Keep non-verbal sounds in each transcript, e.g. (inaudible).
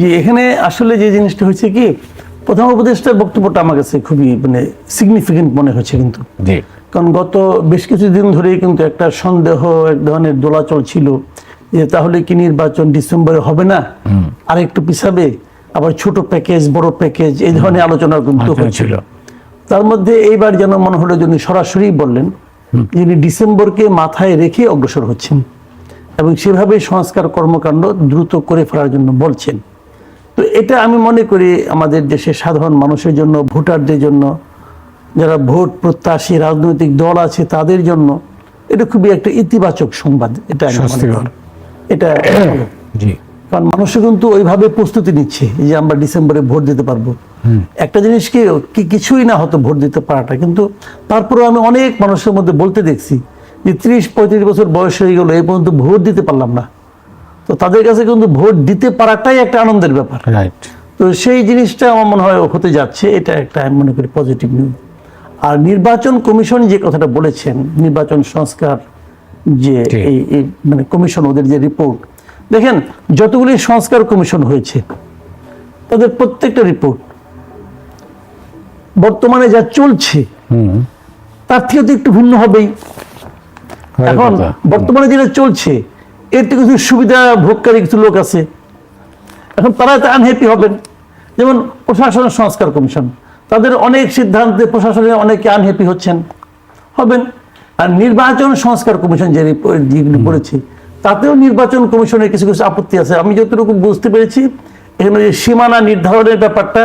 যে এখানে আসলে যে জিনিসটা হয়েছে কি প্রথম উপদেষ্টার বক্তব্যটা আমার কাছে খুবই মানে সিগনিফিকেন্ট মনে হয়েছে কিন্তু। কারণ গত বেশ কিছুদিন ধরেই কিন্তু একটা সন্দেহ এক ধরনের দোলাচল ছিল যে তাহলে কি নির্বাচন ডিসেম্বরে হবে না? আর একটু পিছাবে আবার ছোট প্যাকেজ বড় প্যাকেজ এই ধরনের আলোচনা কিন্তু হচ্ছিল। তার মধ্যে এইবার যেন মনে হলো যিনি সরাসরি বললেন যিনি ডিসেম্বরকে মাথায় রেখে অগ্রসর হচ্ছেন এবং সেভাবে সংস্কার কর্মকাণ্ড দ্রুত করে ফেলার জন্য বলছেন। তো এটা আমি মনে করি আমাদের দেশের সাধারণ মানুষের জন্য ভোটারদের জন্য যারা ভোট প্রত্যাশী রাজনৈতিক দল আছে তাদের জন্য এটা খুবই একটা ইতিবাচক সংবাদ এটা। এটা (coughs) জি। কারণ মানুষ কিন্তু ওইভাবে প্রস্তুতি নিচ্ছে যে আমরা ডিসেম্বরে ভোট দিতে পারব। একটা জিনিস কি কি কিছুই না হতো ভোট দিতে পারাটা কিন্তু তারপরে আমি অনেক মানুষের মধ্যে বলতে দেখছি যে ত্রিশ পঁয়ত্রিশ বছর বয়স হয়ে গেল এই পর্যন্ত ভোট দিতে পারলাম না। তো তাদের কাছে কিন্তু ভোট দিতে পারাটাই একটা আনন্দের ব্যাপার। রাইট তো সেই জিনিসটা আমার মনে হয় হতে যাচ্ছে এটা একটা আমি মনে করি পজিটিভ নিউজ আর নির্বাচন কমিশন যে কথাটা বলেছেন নির্বাচন সংস্কার যে এই মানে কমিশন ওদের যে রিপোর্ট দেখেন যতগুলি সংস্কার কমিশন হয়েছে তাদের প্রত্যেকটা রিপোর্ট বর্তমানে যা চলছে তার থেকে তো একটু ভিন্ন হবেই। এখন বর্তমানে যেটা চলছে থেকে কিছু সুবিধা ভোগকারী কিছু লোক আছে এখন তারা তো আনহ্যাপি হবেন। যেমন প্রশাসনের সংস্কার কমিশন তাদের অনেক সিদ্ধান্তে প্রশাসনে অনেকে আনহ্যাপি হচ্ছেন। হবেন। আর নির্বাচন সংস্কার কমিশন যে যেগুলি বলেছে তাতেও নির্বাচন কমিশনের কিছু কিছু আপত্তি আছে। আমি যতটুকু বুঝতে পেরেছি এখানে যে সীমানা নির্ধারণের ব্যাপারটা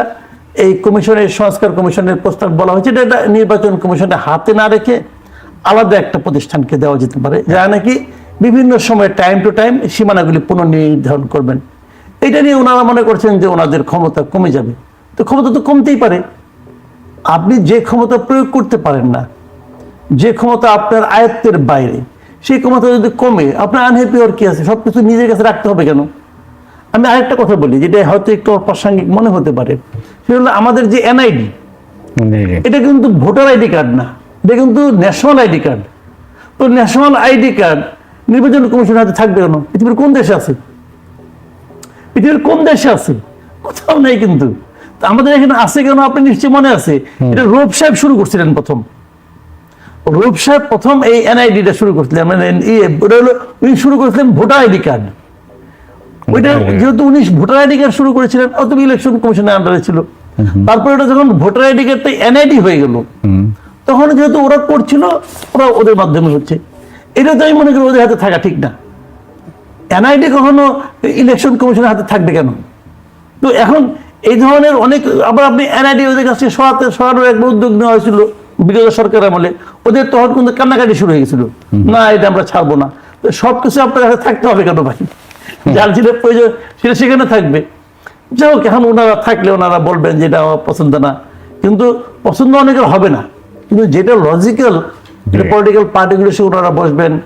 এই কমিশনের সংস্কার কমিশনের প্রস্তাব বলা হয়েছে এটা নির্বাচন কমিশনের হাতে না রেখে আলাদা একটা প্রতিষ্ঠানকে দেওয়া যেতে পারে। যা নাকি বিভিন্ন সময় টাইম টু টাইম সীমানাগুলি পুনর্নির্ধারণ করবেন। এটা নিয়ে ওনারা মনে করছেন যে ওনাদের ক্ষমতা কমে যাবে। তো ক্ষমতা তো কমতেই পারে। আপনি যে ক্ষমতা প্রয়োগ করতে পারেন না যে ক্ষমতা আপনার আয়ত্তের বাইরে সেই ক্ষমতা যদি কমে আপনার আনহ্যাপি ওর কি আছে? সবকিছু নিজের কাছে রাখতে হবে কেন? আমি আরেকটা কথা বলি যেটা হয়তো একটু অপ্রাসঙ্গিক মনে হতে পারে সেটা হলো আমাদের যে এনআইডি। এটা কিন্তু ভোটার আইডি কার্ড না এটা কিন্তু ন্যাশনাল আইডি কার্ড। তো ন্যাশনাল আইডি কার্ড নির্বাচন কমিশনের হাতে থাকবে কেন? পৃথিবীর কোন দেশে আছে? পৃথিবীর কোন দেশে আছে? কোথাও নেই কিন্তু। আমাদের এখানে আছে কেন? আপনি নিশ্চয়ই মনে আছে। এটা রূপ সাহেব শুরু করছিলেন প্রথম। রূপ সাহেব প্রথম এই এনআইডিটা শুরু করছিলেন। মানে ইয়ে ওটা হলো উনি শুরু করেছিলেন ভোটার আইডি কার্ড। ওইটা যেহেতু উনি ভোটার আইডি কার্ড শুরু করেছিলেন অত ইলেকশন কমিশনের আন্ডারে ছিল। তারপরে ওটা যখন ভোটার আইডি কার্ডটা এনআইডি হয়ে গেল তখন যেহেতু ওরা করছিল ওরা ওদের মাধ্যমে হচ্ছে। এটা তো আমি মনে করি ওদের হাতে থাকা ঠিক না। এনআইডি কখনো ইলেকশন কমিশনের হাতে থাকবে কেন? তো এখন এই ধরনের অনেক আবার আপনি এনআইডি ওদের কাছে সরাতে সরানোর একবার উদ্যোগ নেওয়া হয়েছিল বিগত সরকার আমলে। ওদের তখন কিন্তু কান্নাকাটি শুরু হয়ে গেছিল। না এটা আমরা ছাড়বো না। তো সব কিছু আপনার কাছে থাকতে হবে কেন ভাই? যার যেটা প্রয়োজন সেটা সেখানে থাকবে। যাই হোক এখন ওনারা থাকলে ওনারা বলবেন যেটা আমার পছন্দ না। কিন্তু পছন্দ অনেকের হবে না। কিন্তু যেটা লজিক্যাল পলিটিক্যাল পার্টিগুলো সে ওনারা বসবেন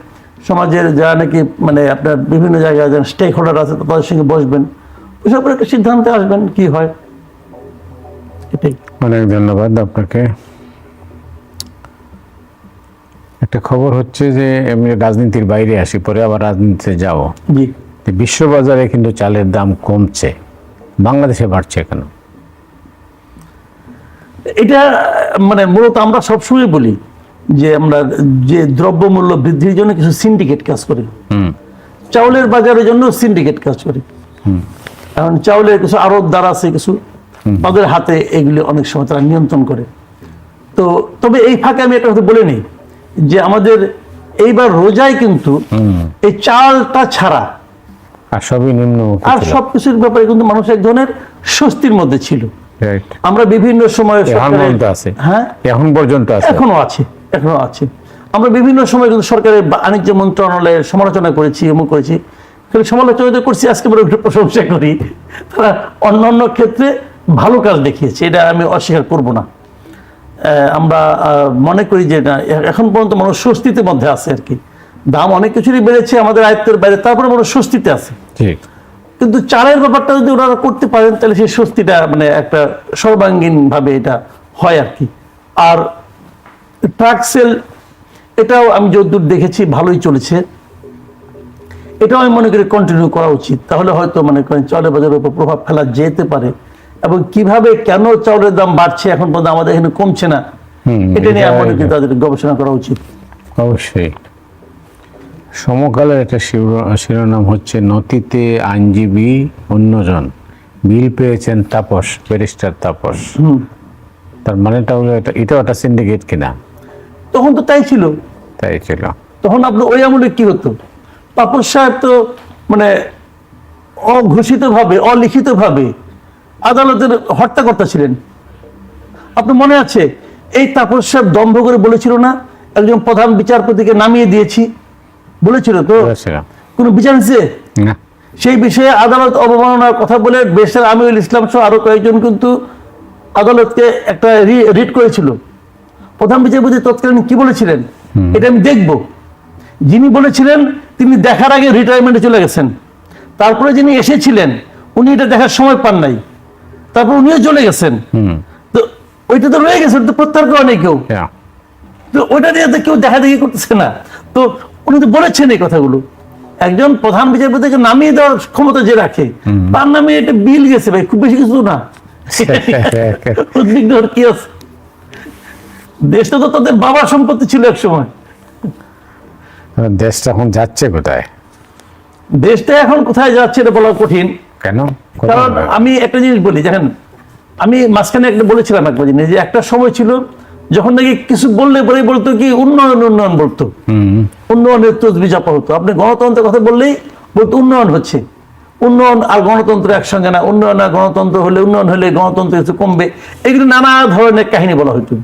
সমাজের যারা নাকি মানে আপনার বিভিন্ন জায়গায় যারা স্টেক হোল্ডার আছে তাদের সঙ্গে বসবেন। ওসব একটা সিদ্ধান্তে আসবেন কি হয়। এটাই। অনেক ধন্যবাদ আপনাকে। একটা খবর হচ্ছে যে এমনি রাজনীতির বাইরে আসি পরে আবার রাজনীতিতে যাব। জি। বিশ্ববাজারে কিন্তু চালের দাম কমছে বাংলাদেশে বাড়ছে কেন? এটা মানে মূলত আমরা সবসময় বলি যে আমরা যে দ্রব্যমূল্য বৃদ্ধির জন্য কিছু সিন্ডিকেট কাজ করি। চাউলের বাজারের জন্য সিন্ডিকেট কাজ করি। কারণ চাউলের কিছু আড়তদার আছে কিছু। তাদের হাতে এগুলি অনেক সময় তারা নিয়ন্ত্রণ করে। তো তবে এই ফাঁকে আমি একটা কথা বলে নিই যে আমাদের এইবার রোজায় কিন্তু এই চালটা ছাড়া আর সবই নিম্নমুখী আর। সবকিছুর ব্যাপারে কিন্তু মানুষ এক ধরনের স্বস্তির মধ্যে ছিল। আমরা বিভিন্ন সময় হ্যাঁ? এখন পর্যন্ত আছে। এখনও আছে। এখনও আছে। আমরা বিভিন্ন সময় কিন্তু সরকারের বাণিজ্য মন্ত্রণালয়ের সমালোচনা করেছি এমন করেছি। কিন্তু সমালোচনা তো করছি আজকে বড় একটু প্রশংসা করি। তারা অন্য অন্য ক্ষেত্রে ভালো কাজ দেখিয়েছে এটা আমি অস্বীকার করব না। আমরা মনে করি যে না এখন পর্যন্ত মানুষ স্বস্তিতে মধ্যে আছে আর কি। দাম অনেক কিছুরই বেড়েছে আমাদের আয়ত্তের বাইরে তারপরে মানুষ স্বস্তিতে আছে। ঠিক। কিন্তু চালের ব্যাপারটা যদি ওনারা করতে পারেন তাহলে সেই স্বস্তিটা মানে একটা সর্বাঙ্গীন ভাবে এটা হয় আর কি। আর ট্রাক সেল এটাও আমি যতদূর দেখেছি ভালোই চলেছে। এটাও আমি মনে করি কন্টিনিউ করা উচিত। তাহলে হয়তো মনে করেন চাউলের বাজারের উপর প্রভাব ফেলা যেতে পারে। এবং কীভাবে কেন চাউলের দাম বাড়ছে এখন পর্যন্ত আমাদের এখানে কমছে না এটা নিয়ে আমি মনে করি তাদের গবেষণা করা উচিত। অবশ্যই। সমকালের একটা শিরো- শিরোনাম হচ্ছে নথিতে আইনজীবী অন্যজন। বিল পেয়েছেন তাপস ব্যারিস্টার তাপস। তার মানেটা হলো এটা এটাও একটা সিন্ডিকেট কিনা। তখন তো তাই ছিল। তাই ছিল। তখন আপনার ওই আমলে কি হতো? তাপস সাহেব তো মানে অঘোষিতভাবে অলিখিতভাবে আদালতের হর্তাকর্তা ছিলেন। আপনার মনে আছে এই তাপস সাহেব দম্ভ করে বলেছিল না একজন প্রধান বিচারপতিকে নামিয়ে দিয়েছি? বলেছিল তো? কোনো বিচার হয়েছে? সেই বিষয়ে আদালত অবমাননার কথা বলে বেশার আমিরুল ইসলাম সহ আরও কয়েকজন কিন্তু আদালতকে একটা রিট করেছিল। প্রধান বিচারপতি তৎকালীন কি বলেছিলেন? এটা আমি দেখব। যিনি বলেছিলেন তিনি দেখার আগে রিটায়ারমেন্টে চলে গেছেন। তারপরে যিনি এসেছিলেন উনি এটা দেখার সময় পান নাই। তারপর উনিও চলে গেছেন। তো ওইটা তো রয়ে গেছে ওটা তো প্রত্যাহার করা নেই কেউ। তো ওইটা নিয়ে তো কেউ দেখা দেখি করতেছে না। তো উনি তো বলেছেন এই কথাগুলো। একজন প্রধান বিচারপতিকে নামিয়ে দেওয়ার ক্ষমতা যে রাখে তার নামে এটা বিল গেছে ভাই খুব বেশি কিছু না। (laughs) উদ্বিগ্ন কি আছে? দেশটা তো তাদের বাবার সম্পত্তি ছিল এক সময়। দেশটা এখন যাচ্ছে কোথায়? দেশটা এখন কোথায় যাচ্ছে এটা বলা কঠিন। কেন? কারণ আমি একটা জিনিস বলি দেখেন আমি মাঝখানে একটা বলেছিলাম একবার জিনিস যে একটা সময় ছিল যখন নাকি কিছু বললে পরে বলতো কি উন্নয়ন উন্নয়ন বলতো। উন্নয়নের তসবি চাপা হতো। আপনি গণতন্ত্রের কথা বললেই বলতো উন্নয়ন হচ্ছে। উন্নয়ন আর গণতন্ত্র একসঙ্গে না। উন্নয়ন আর গণতন্ত্র হলে উন্নয়ন হলে গণতন্ত্র কিছু কমবে। এগুলো নানা ধরনের কাহিনী বলা হতো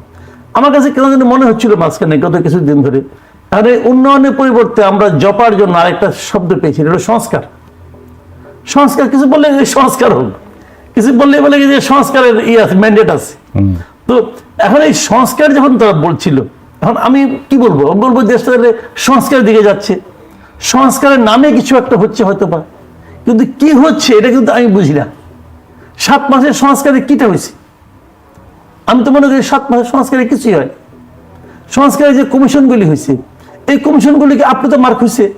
আমার কাছে কেন যেন মনে হচ্ছিল মাঝখানে গত কিছুদিন ধরে। তাহলে উন্নয়নের পরিবর্তে আমরা জপার জন্য আরেকটা শব্দ পেয়েছি এটা সংস্কার। সংস্কার কিছু বললে সংস্কার হোক। কিছু বললে বলে যে সংস্কারের ই আছে ম্যান্ডেট আছে। তো এখন এই সংস্কার যখন তারা বলছিল এখন আমি কি বলব? বলব দেশটা তাহলে সংস্কারের দিকে যাচ্ছে। সংস্কারের নামে কিছু একটা হচ্ছে হয়তো বা। কিন্তু কি হচ্ছে এটা কিন্তু আমি বুঝি না। সাত মাসের সংস্কারে কিটা হয়েছে? আমি তো মনে করি সাত মাসের সংস্কারে কিছুই হয়। সংস্কারে যে কমিশনগুলি হয়েছে এই কমিশনগুলিকে আপ্লুত মার্ক হয়েছে।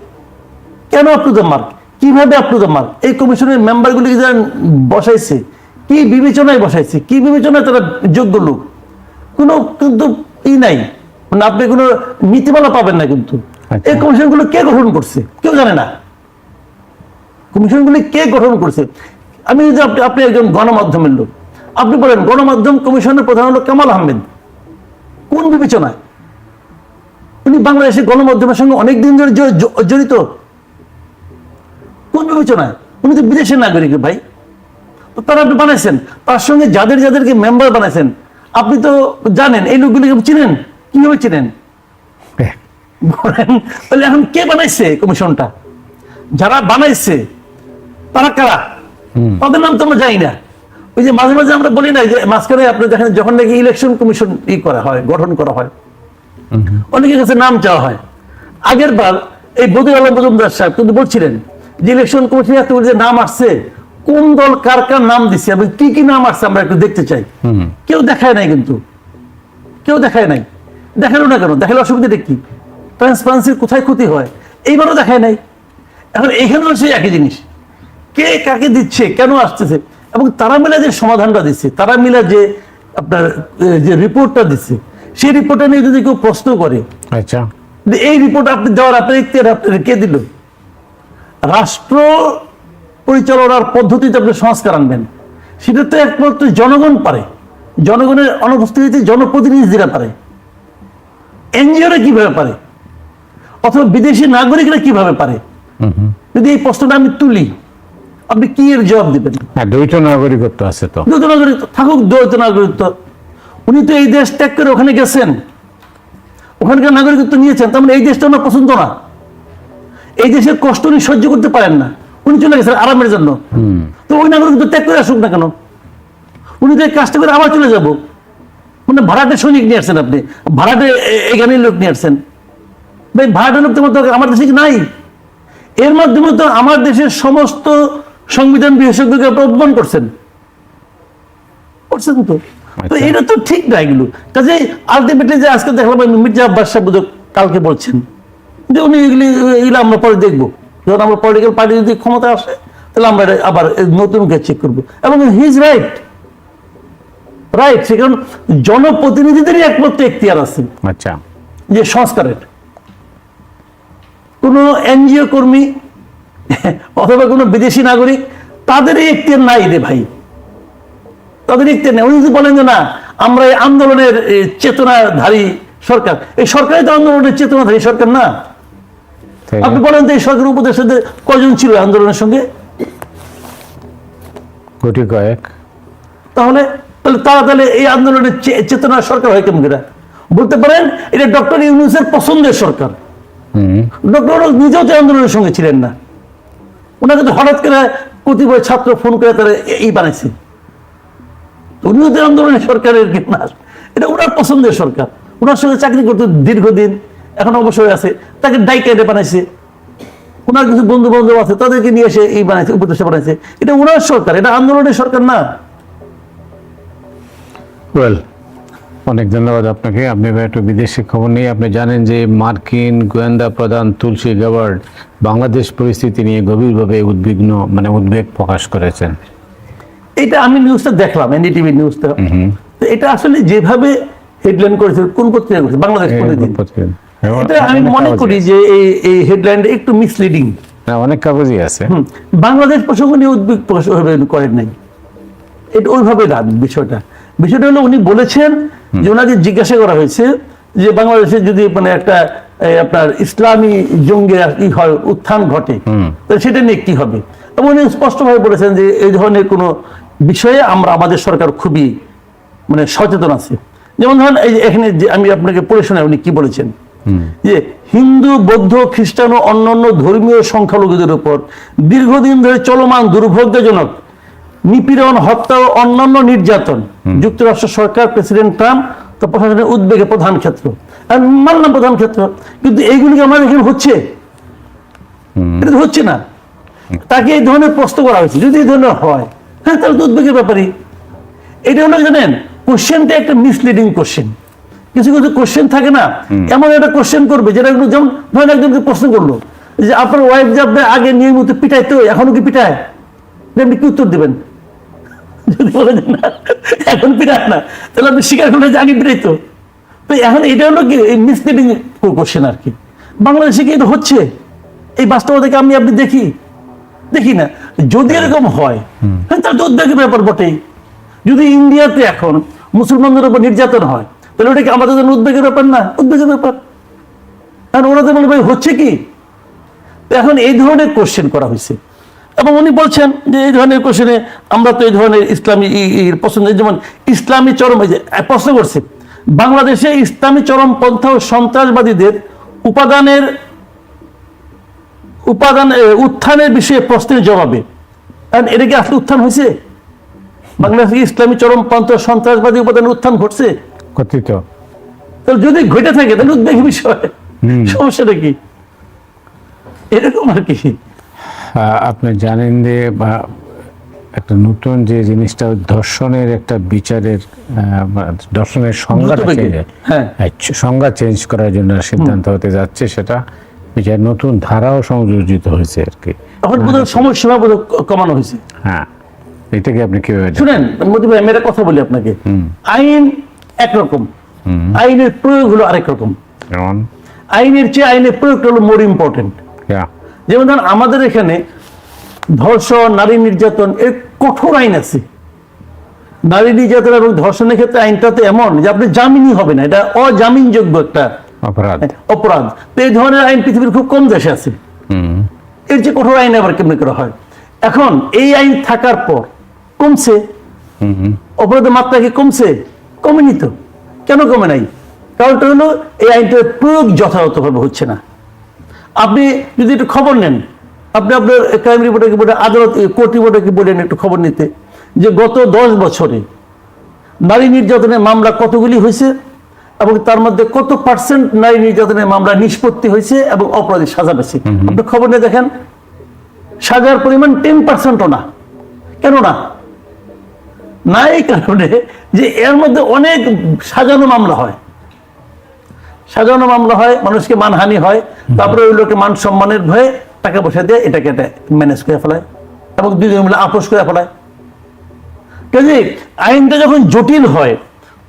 কেন আপ্লুত মার্ক? কীভাবে আপ্লুত মার্ক? এই কমিশনের মেম্বারগুলিকে যারা বসাইছে কি বিবেচনায় বসাইছে কি বিবেচনায় তারা যোগ্য লোক? কোনো কিন্তু ই নাই। মানে আপনি কোনো নীতিমালা পাবেন না কিন্তু। আচ্ছা। এই কমিশনগুলো কে গঠন করছে? কেউ জানে না। কমিশনগুলি কে গঠন করছে? আমি যদি আপনি আপনি একজন গণমাধ্যমের লোক আপনি বলেন গণমাধ্যম কমিশনের প্রধান হলো কামাল আহমেদ। কোন বিবেচনায়? উনি বাংলাদেশের গণমাধ্যমের সঙ্গে অনেক দিন ধরে জড়িত। কোন বিবেচনায়? উনি তো বিদেশের নাগরিক ভাই। তো তারা আপনি বানাইছেন তার সঙ্গে যাদের যাদেরকে মেম্বার বানাইছেন আপনি তো জানেন এই লোকগুলিকে চিনেন। কীভাবে চিনেন? বলেন তাহলে এখন কে বানাইছে কমিশনটা? যারা বানাইছে তারা কারা? তাদের নাম তো আমরা জানি না। ওই যে মাঝে মাঝে আমরা বলি না যে মাঝখানে আপনি দেখেন যখন নাকি ইলেকশন কমিশন ই করা হয় গঠন করা হয় অনেকের কাছে নাম চাওয়া হয়। আগের বার এই বদির আলম মজুমদার সাহেব কিন্তু বলছিলেন যে ইলেকশন কমিশনে এত যে নাম আসছে কোন দল কার কার নাম দিচ্ছে এবং কি কি নাম আসছে আমরা একটু দেখতে চাই। কেউ দেখায় নাই কিন্তু। কেউ দেখায় নাই। দেখাল না কেন? দেখালে অসুবিধাটা কি? ট্রান্সপারেন্সির কোথায় ক্ষতি হয়? এইবারও দেখায় নাই। এখন এখানেও সেই একই জিনিস। কে কাকে দিচ্ছে? কেন আসতেছে? এবং তারা মিলে যে সমাধানটা দিচ্ছে তারা মিলে যে আপনার যে রিপোর্টটা দিচ্ছে সেই রিপোর্টটা নিয়ে যদি কেউ প্রশ্ন করে আচ্ছা। এই রিপোর্ট আপনি দেওয়ার আপনার ইখতিয়ার আপনার কে দিল? রাষ্ট্র পরিচালনার পদ্ধতিতে আপনি সংস্কার আনবেন। সেটা তো একমাত্র জনগণ পারে। জনগণের অনুপস্থিতিতে জনপ্রতিনিধিরা পারে। এনজিওরা কীভাবে পারে? অথবা বিদেশি নাগরিকরা কীভাবে পারে? যদি এই প্রশ্নটা আমি তুলি আপনি কি এর জবাব দিবেন? হ্যাঁ দ্বৈত নাগরিকত্ব আছে তো। দ্বৈত নাগরিকত্ব থাকুক দ্বৈত নাগরিকত্ব। উনি তো এই দেশ ত্যাগ করে ওখানে গেছেন। ওখানকার নাগরিকত্ব নিয়েছেন তার মানে এই দেশটা ওনার পছন্দ না। এই দেশের কষ্ট উনি সহ্য করতে পারেন না। উনি চলে গেছেন আরামের জন্য। তো ওই নাগরিকত্ব ত্যাগ করে আসুক না কেন? উনি তো এই কাজটা করে আবার চলে যাব। মানে ভাড়াটে সৈনিক নিয়ে আসছেন আপনি। ভাড়াটে এখানে লোক নিয়ে আসছেন। ভাই ভাড়াটে লোক তোমার দরকার আমার দেশে কি নাই? এর মাধ্যমে তো আমার দেশের সমস্ত সংবিধান বিশেষজ্ঞকে অপমান করছেন। করছেন তো। তো আচ্ছা। এটা তো ঠিক না এগুলো। কাজে আলটিমেটলি যে আজকে দেখলাম আমি মির্জা আব্বাস সাহেব কালকে বলছেন যে উনি এগুলি এগুলো আমরা পরে দেখব। যখন আমরা পলিটিক্যাল পার্টি যদি ক্ষমতা আসে তাহলে আমরা আবার নতুন করে চেক করব। এবং হিজ রাইট রাইট সে কারণ জনপ্রতিনিধিদেরই একমাত্র এখতিয়ার আছে। আচ্ছা। যে সংস্কারের। কোনো এনজিও কর্মী (laughs) অথবা কোনো বিদেশি নাগরিক তাদের এখতিয়ার নাই রে ভাই। তাদের এখতিয়ার নেই। উনি যদি বলেন যে না আমরা এই আন্দোলনের চেতনাধারী সরকার এই সরকারই তো আন্দোলনের চেতনাধারী সরকার না। আপনি বলেন তো এই সরকার উপদেষ্টাদের কজন ছিল আন্দোলনের সঙ্গে? কোটি কয়েক। তাহলে তাহলে তারা তাহলে এই আন্দোলনের চে- চেতনার সরকার হয় কেমন করে? বলতে পারেন এটা ডক্টর ইউনুসের পছন্দের সরকার। ডক্টর নিজেও তো আন্দোলনের সঙ্গে ছিলেন না। ওনাকে তো হঠাৎ করে কতিপয় ছাত্র ফোন করে তারা এই বানাইছে। উনিও তো আন্দোলনের সরকারের কি এটা ওনার পছন্দের সরকার। ওনার সঙ্গে চাকরি করতে দীর্ঘদিন, এখন অবসর আছে, তাকে ডাইকাইডে বানাইছে। ওনার কিছু বন্ধু বান্ধব আছে, তাদেরকে নিয়ে এসে এই বানাইছে, উপদেষ্টা বানাইছে। এটা ওনার সরকার, এটা আন্দোলনের সরকার না। ওয়েল অনেক ধন্যবাদ আপনাকে। আপনি একটু বিদেশি খবর নিয়ে আপনি জানেন যে মার্কিন গোয়েন্দা প্রধান তুলসী গাবার্ড বাংলাদেশ পরিস্থিতি নিয়ে গভীরভাবে উদ্বিগ্ন মানে উদ্বেগ প্রকাশ করেছেন। এটা আমি নিউজটা দেখলাম এনডিটিভি নিউজটা তো এটা আসলে যেভাবে হেডলাইন করেছে কোন পত্রিকা করেছে বাংলাদেশ প্রতিদিন। এটা আমি মনে করি যে এই এই হেডলাইনটা একটু মিসলিডিং হ্যাঁ, অনেক কাগজই আছে। বাংলাদেশ প্রসঙ্গ নিয়ে উদ্বেগ প্রকাশ করেন নাই। এটা ওইভাবে না বিষয়টা। বিষয়টা হলো উনি বলেছেন যে ওনাকে জিজ্ঞাসা করা হয়েছে যে বাংলাদেশে যদি মানে একটা আপনার ইসলামী কি হয় উত্থান ঘটে তাহলে সেটা নিয়ে কি হবে? এবং উনি স্পষ্টভাবে বলেছেন যে এই ধরনের কোনো বিষয়ে আমরা আমাদের সরকার খুবই মানে সচেতন আছে। যেমন ধরেন এই যে এখানে যে আমি আপনাকে পড়ে শোনাই উনি কি বলেছেন? যে হিন্দু বৌদ্ধ খ্রিস্টান ও অন্যান্য ধর্মীয় সংখ্যালঘুদের উপর দীর্ঘদিন ধরে চলমান দুর্ভাগ্যজনক নিপীড়ন হত্যা ও অন্যান্য নির্যাতন। যুক্তরাষ্ট্র সরকার প্রেসিডেন্ট ট্রাম্প তো প্রশাসনের উদ্বেগে প্রধান ক্ষেত্র। আর মানলাম প্রধান ক্ষেত্র। কিন্তু এইগুলি কি আমাদের এখানে হচ্ছে? এটা হচ্ছে না। তাকে এই ধরনের প্রশ্ন করা হয়েছে। যদি এই ধরনের হয় হ্যাঁ তাহলে তো উদ্বেগের ব্যাপারই। এটা হলো জানেন কোশ্চেনটা একটা মিসলিডিং কোশ্চেন কিছু কিছু কোশ্চেন থাকে না এমন একটা কোশ্চেন করবে যেটা একটু যেমন ধরেন একজনকে প্রশ্ন করল যে আপনার ওয়াইফ যে আপনি আগে নিয়মিত পিটায় তো এখনও কি পিটায়? আপনি কি উত্তর দেবেন? যদি বলে যে না এখন পিটায় না। তাহলে আপনি স্বীকার করলে যে আগে পিটাইতো তো। এখন এটা হলো কি মিসলিডিং কোশ্চেন আর কি। বাংলাদেশে কি এটা হচ্ছে? এই বাস্তবতাকে আমি আপনি দেখি? দেখি না। যদি এরকম হয় হ্যাঁ তাহলে তো উদ্বেগের ব্যাপার বটেই। যদি ইন্ডিয়াতে এখন মুসলমানদের উপর নির্যাতন হয় তাহলে ওটা কি আমাদের জন্য উদ্বেগের ব্যাপার না? উদ্বেগের ব্যাপার। কারণ ওরা তো বলে ভাই হচ্ছে কি? তো এখন এই ধরনের কোশ্চেন করা হয়েছে। এবং উনি বলছেন যে এই ধরনের কোশ্চেনে আমরা তো এই ধরনের ইসলামী পছন্দ যেমন ইসলামী চরম এই যে প্রশ্ন করছে। বাংলাদেশে ইসলামী চরমপন্থা ও সন্ত্রাসবাদীদের উপাদানের উপাদান উত্থানের বিষয়ে প্রশ্নের জবাবে। কারণ এটা কি আসলে উত্থান হয়েছে? বাংলাদেশে ইসলামী চরমপন্থ ও সন্ত্রাসবাদী উপাদানের উত্থান ঘটছে? কথিত। তাহলে যদি ঘটে থাকে তাহলে উদ্বেগের বিষয়। সমস্যাটা কি? এরকম আর কি। আপনি জানেন যে বা, একটা নতুন যে জিনিসটা ধর্ষণের একটা বিচারের ধর্ষণের সংজ্ঞাটা হ্যাঁ। হ্যাঁ, সংজ্ঞা চেঞ্জ করার জন্য সিদ্ধান্ত হতে যাচ্ছে সেটা বিচার নতুন ধারাও সংযোজিত হয়েছে আর কি। এখন বোধহয় সময়সীমা বোধ কমানো হয়েছে। হ্যাঁ এটাকে আপনি কীভাবে? শুনেন মতি ভাই আমি একটা কথা বলি আপনাকে। আইন একরকম আইনের প্রয়োগ হলো আরেক রকম। যেমন? আইনের চেয়ে আইনের প্রয়োগটা হলো মোর ইম্পর্টেন্ট yeah, যেমন ধরেন আমাদের এখানে ধর্ষণ নারী নির্যাতন এর কঠোর আইন আছে। নারী নির্যাতন এবং ধর্ষণের ক্ষেত্রে আইনটা তো এমন যে আপনি জামিনই হবে না। এটা অজামিনযোগ্য একটা অপরাধ। অপরাধ। তো এই ধরনের আইন পৃথিবীর খুব কম দেশে আছে। এর যে কঠোর আইন আবার কেমনি করা হয়? এখন এই আইন থাকার পর কমছে। হুম হুম। অপরাধের মাত্রা কি কমছে? কমেনি তো। কেন কমে নাই? কারণটা হলো এই আইনটার প্রয়োগ যথাযথভাবে হচ্ছে না। আপনি যদি একটু খবর নেন আপনি আপনার ক্রাইম রিপোর্টারকে বলেন আদালত কোর্ট রিপোর্টারকে বলেন একটু খবর নিতে? যে গত দশ বছরে নারী নির্যাতনের মামলা কতগুলি হয়েছে এবং তার মধ্যে কত পার্সেন্ট নারী নির্যাতনের মামলা নিষ্পত্তি হয়েছে এবং অপরাধী সাজা পেয়েছে আপনি খবর নিয়ে দেখেন সাজার পরিমাণ টেন পার্সেন্টও না। কেন না? না এই কারণে যে এর মধ্যে অনেক সাজানো মামলা হয়। সাজানো মামলা হয় মানুষকে মানহানি হয় তারপরে ওই লোকে মান সম্মানের ভয়ে টাকা পয়সা দিয়ে এটাকে এটা ম্যানেজ করে ফেলায় এবং দুজন মিলে আপোষ করে ফেলায়। কাজে আইনটা যখন জটিল হয়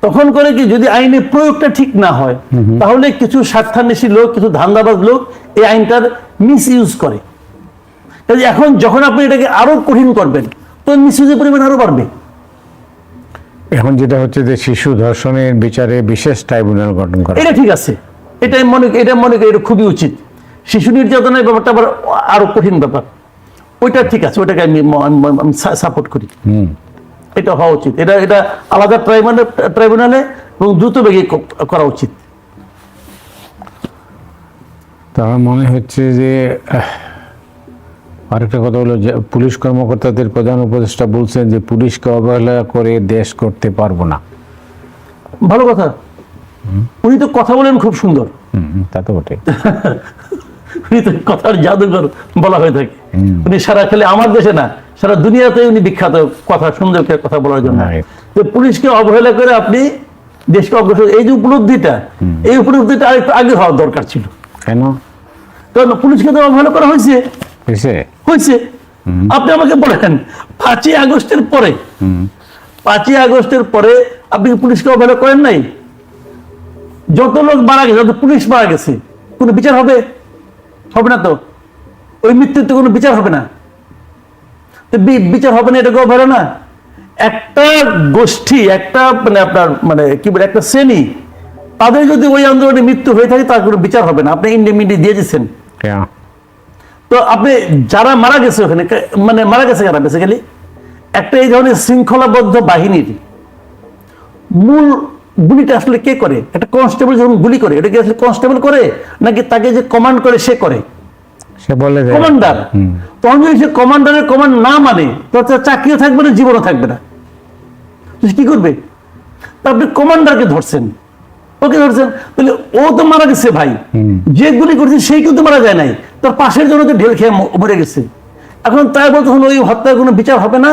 তখন করে কি যদি আইনের প্রয়োগটা ঠিক না হয় তাহলে কিছু স্বার্থান্বেষী লোক কিছু ধান্দাবাজ লোক এই আইনটার মিস ইউজ করে। কাজে এখন যখন আপনি এটাকে আরও কঠিন করবেন তো মিস ইউজের পরিমাণ আরও বাড়বে। এখন যেটা হচ্ছে যে শিশু ধর্ষণের বিচারে বিশেষ ট্রাইব্যুনাল গঠন করা এটা ঠিক আছে। এটা আমি মনে এটা মনে করি এটা খুবই উচিত। শিশু নির্যাতনের ব্যাপারটা আবার আরও কঠিন ব্যাপার। ওইটা ঠিক আছে ওইটাকে আমি আমি সাপোর্ট করি। হুম। এটা হওয়া উচিত। এটা এটা আলাদা ট্রাইব্যুনাল ট্রাইব্যুনালে এবং দ্রুত বেগে করা উচিত। তার মনে হচ্ছে যে আরেকটা কথা হলো যে পুলিশ কর্মকর্তাদের প্রধান উপদেষ্টা বলছেন যে পুলিশকে অবহেলা করে দেশ করতে পারব না। ভালো কথা। উনি তো কথা বলেন খুব সুন্দর। তা তো বটে (laughs) উনি তো কথার জাদুঘর বলা হয়ে থাকে। উনি সারা খেলে আমার দেশে না সারা দুনিয়াতে উনি বিখ্যাত কথা সুন্দর কথা বলার জন্য. যে পুলিশকে অবহেলা করে আপনি দেশকে অগ্রসর এই যে উপলব্ধিটা এই উপলব্ধিটা আরেকটু আগে হওয়া দরকার ছিল। কেন? কারণ পুলিশকে তো অবহেলা করা হয়েছে। হয়েছে? আপনি আমাকে বলেন পাঁচই আগস্টের পরে পাঁচই আগস্টের পরে আপনি পুলিশকে অবহেলা করেন নাই? যত লোক মারা গেছে যত পুলিশ মারা গেছে কোনো বিচার হবে? হবে না তো? ওই মৃত্যুর তো কোনো বিচার হবে না। তো বিচার হবে না এটাকে অবহেলা না? একটা গোষ্ঠী একটা মানে আপনার মানে কি বলে একটা শ্রেণি তাদের যদি ওই আন্দোলনে মৃত্যু হয়ে থাকে তার কোনো বিচার হবে না। আপনি ইন্ডিমিডি দিয়ে দিচ্ছেন তো আপনি যারা মারা গেছে ওখানে মানে মারা গেছে কারা বেসিক্যালি একটা এই ধরনের শৃঙ্খলাবদ্ধ বাহিনীর মূল গুলিটা আসলে কে করে? একটা কনস্টেবল যখন গুলি করে এটা কি আসলে কনস্টেবল করে? নাকি তাকে যে কমান্ড করে সে করে? সে বলে কমান্ডার তখন যদি সে কমান্ডারের কমান্ড না মানে তো তার চাকরিও থাকবে না জীবনও থাকবে না। কি করবে? তা আপনি কমান্ডারকে ধরছেন। ওকে ধরছেন তাহলে ও তো মারা গেছে ভাই। যে গুলি করছে সেই কিন্তু মারা যায় নাই। তার পাশের জন্য তো ঢেল খেয়ে মরে গেছে। এখন তাই বলতে হলো ওই হত্যার কোনো বিচার হবে না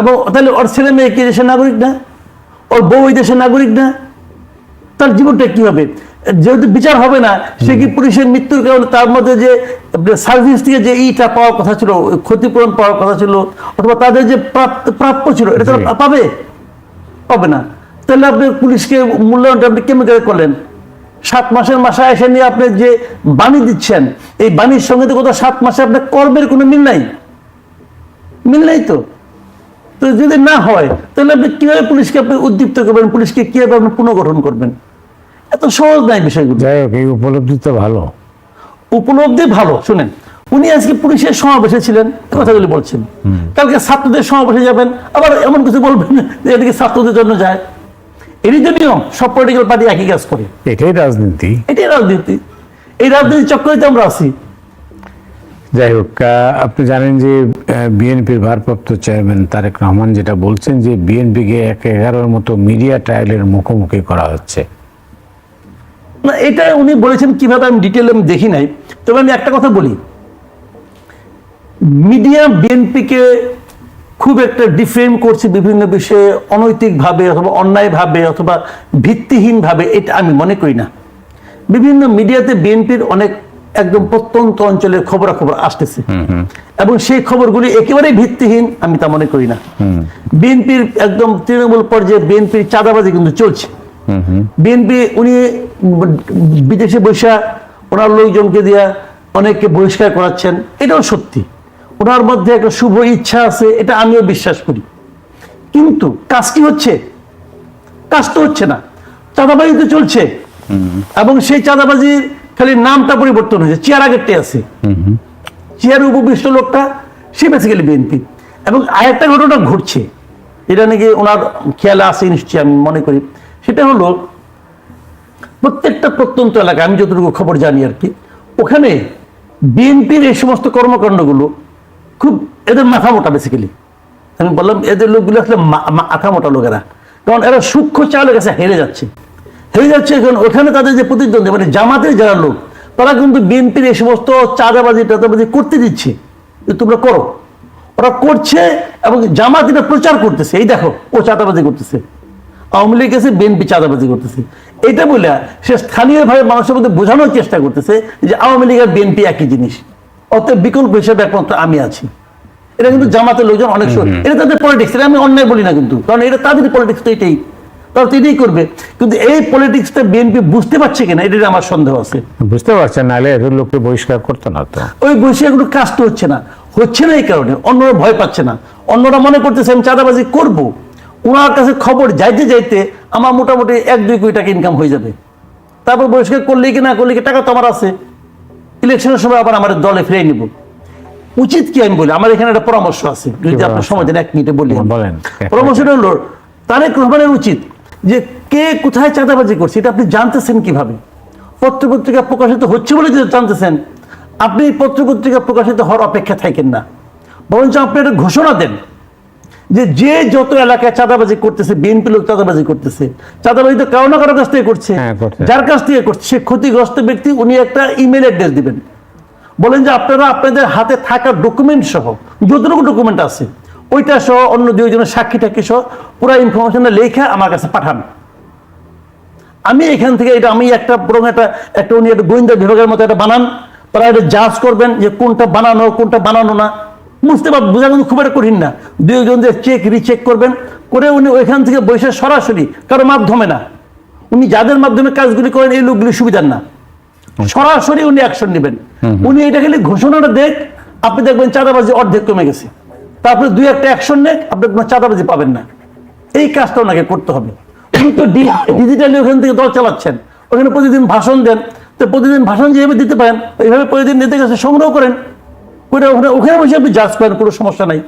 এবং তাহলে ওর ছেলে মেয়ে কি দেশের নাগরিক না? ওর বউ দেশের নাগরিক না? তার জীবনটা কি হবে যেহেতু বিচার হবে না সে কি পুলিশের মৃত্যুর কারণে তার মধ্যে যে সার্ভিস থেকে যে ইটা পাওয়ার কথা ছিল ক্ষতিপূরণ পাওয়ার কথা ছিল অথবা তাদের যে প্রাপ্য ছিল এটা তারা পাবে? পাবে না। তাহলে আপনি পুলিশকে মূল্যায়নটা আপনি কেমন করে করলেন? সাত মাসের মাসে এসে নিয়ে আপনি যে বাণী দিচ্ছেন এই বাণীর সঙ্গে তো কোথাও সাত মাসে আপনার কর্মের কোনো মিল নাই। মিল নাই তো? তো যদি না হয় তাহলে আপনি কীভাবে পুলিশকে আপনি উদ্দীপ্ত করবেন? পুলিশকে কীভাবে আপনি পুনর্গঠন করবেন? এত সহজ নাই বিষয়গুলো। যাই হোক এই উপলব্ধি তো ভালো। উপলব্ধি ভালো শুনেন। উনি আজকে পুলিশের সমাবেশে ছিলেন কথাগুলি বলছেন। কালকে ছাত্রদের সমাবেশে যাবেন আবার এমন কিছু বলবেন যে এদিকে ছাত্রদের জন্য যায়। এরই জন্যও সব পলিটিক্যাল পার্টি একই কাজ করে। এটাই রাজনীতি। এটাই রাজনীতি। এই রাজনীতি চক্করিতে আমরা আছি। যাই হোক আপনি জানেন যে বিএনপির ভারপ্রাপ্ত চেয়ারম্যান তারেক রহমান যেটা বলছেন যে বিএনপিকে এক এগারোর মতো মিডিয়া ট্রায়ালের মুখোমুখি করা হচ্ছে। না এটা উনি বলেছেন কীভাবে আমি ডিটেল আমি দেখি নাই। তবে আমি একটা কথা বলি। মিডিয়া বিএনপিকে খুব একটা ডিফেম করছে বিভিন্ন বিষয়ে অনৈতিকভাবে অথবা অন্যায়ভাবে অথবা ভিত্তিহীনভাবে এটা আমি মনে করি না। বিভিন্ন মিডিয়াতে বিএনপির অনেক একদম প্রত্যন্ত অঞ্চলের খবরাখবর আসতেছে। এবং সেই খবরগুলি একেবারেই ভিত্তিহীন আমি তা মনে করি না। বিএনপির একদম তৃণমূল পর্যায়ে বিএনপির চাঁদাবাজি কিন্তু চলছে। বিএনপি উনি বিদেশে বৈশা ওনার লোকজনকে দিয়া অনেককে বহিষ্কার করাচ্ছেন এটাও সত্যি। ওনার মধ্যে একটা শুভ ইচ্ছা আছে, এটা আমিও বিশ্বাস করি। কিন্তু কাজ কি হচ্ছে? কাজ তো হচ্ছে না। চাঁদাবাজি তো চলছে। এবং সেই চাঁদাবাজির খালি নামটা পরিবর্তন হয়েছে, চেয়ার আগেরটাই আছে। চেয়ারে উপবিষ্ট লোকটা, সে বেসিক্যালি বিএনপি এবং আরেকটা ঘটনা ঘটছে। এটা নাকি ওনার খেয়ালে আছে নিশ্চয়ই, আমি মনে করি। সেটা হলো, প্রত্যেকটা প্রত্যন্ত এলাকা আমি যতটুকু খবর জানি আর কি, ওখানে বিএনপির এই সমস্ত কর্মকাণ্ডগুলো খুব এদের মাথা মোটা বেসিক্যালি আমি বললাম, এদের লোকগুলো আসলে মাথা মোটা লোকেরা। কারণ এরা সূক্ষ্ম চালের কাছে হেরে যাচ্ছে। হেরে যাচ্ছে এখন ওখানে তাদের যে প্রতিদ্বন্দ্বী মানে জামাতের যারা লোক, তারা কিন্তু বিএনপির এই সমস্ত চাঁদাবাজি, টাদাবাজি করতে দিচ্ছে। তোমরা করো। ওরা করছে এবং জামাত এটা প্রচার করতেছে। এই দেখো, ও চাঁদাবাজি করতেছে। আওয়ামী লীগ এসে বিএনপি চাঁদাবাজি করতেছে। এটা বলে সে স্থানীয়ভাবে মানুষের মধ্যে বোঝানোর চেষ্টা করতেছে যে আওয়ামী লীগ আর বিএনপি একই জিনিস। অতএব বিকল্প হিসেবে একমাত্র আমি আছি। এটা কিন্তু জামাতের লোকজন অনেক সময় এটা তাদের পলিটিক্স এটা আমি অন্যায় বলি না কিন্তু। কারণ এটা তাদের পলিটিক্স তো এটাই। তারা তো এটাই করবে। কিন্তু এই পলিটিক্সটা বিএনপি বুঝতে পারছে কিনা এটা আমার সন্দেহ আছে। বুঝতে নাহলে এত লোককে বহিষ্কার করতো না তো। ওই কাজ তো হচ্ছে না। হচ্ছে না এই কারণে অন্যরা ভয় পাচ্ছে না। অন্যরা মনে করতেছে আমি চাঁদাবাজি করব। ওনার কাছে খবর যাইতে যাইতে আমার মোটামুটি এক দুই কোটি টাকা ইনকাম হয়ে যাবে। তারপর বহিষ্কার করলে কি না করলে কি টাকা তো আমার আছে। ইলেকশনের সময় আবার আমার দলে ফিরে নিব। উচিত কি আমি বলি? আমার এখানে একটা পরামর্শ আছে। যদি আপনার সময় দেন এক মিনিটে বলি। পরামর্শটা হলো তারেক রহমানের উচিত যে কে কোথায় চাঁদাবাজি করছে এটা আপনি জানতেছেন কীভাবে? পত্রপত্রিকা প্রকাশিত হচ্ছে বলে যে জানতেছেন আপনি পত্রপত্রিকা প্রকাশিত হওয়ার অপেক্ষা থাকেন না। বরঞ্চ আপনি একটা ঘোষণা দেন। যে যে যত এলাকায় চাঁদাবাজি করতেছে বিএনপি লোক চাঁদাবাজি করতেছে চাঁদাবাজি তো কারও না কারও কাছ থেকে করছে। হ্যাঁ, যার কাছ থেকে করছে সে ক্ষতিগ্রস্ত ব্যক্তি উনি একটা ইমেল অ্যাড্রেস দিবেন। বলেন যে আপনারা আপনাদের হাতে থাকা ডকুমেন্ট সহ যতটুকু ডকুমেন্ট আছে ওইটা সহ অন্য দুইজনের সাক্ষী টাক্ষী সহ পুরো ইনফরমেশনটা লেখা আমার কাছে পাঠান। আমি এখান থেকে এটা আমি একটা বরং একটা একটা উনি একটা গোয়েন্দা বিভাগের মতো একটা বানান তারা এটা জাজ করবেন যে কোনটা বানানো কোনটা বানানো না। বুঝতে পার বোঝা কিন্তু খুব একটা কঠিন না। দুইজনদের চেক রিচেক করবেন করে উনি ওইখান থেকে বসে সরাসরি কারও মাধ্যমে না। উনি যাদের মাধ্যমে কাজগুলি করেন এই লোকগুলি সুবিধার না। সরাসরি উনি অ্যাকশন নেবেন। উনি এটা খালি ঘোষণাটা দেখ আপনি দেখবেন চাঁদাবাজি অর্ধেক কমে গেছে। তারপরে দুই একটা অ্যাকশন নেক আপনি কোনো চাঁদাবাজি পাবেন না। এই কাজটা ওনাকে করতে হবে। উনি তো ডিজিটালি ওখান থেকে দল চালাচ্ছেন। ওখানে প্রতিদিন ভাষণ দেন। তো প্রতিদিন ভাষণ যেভাবে দিতে পারেন এইভাবে প্রতিদিন নেতার কাছে সংগ্রহ করেন। ওখানে ওখানে বসে আপনি জাজ করেন কোনো সমস্যা নাই।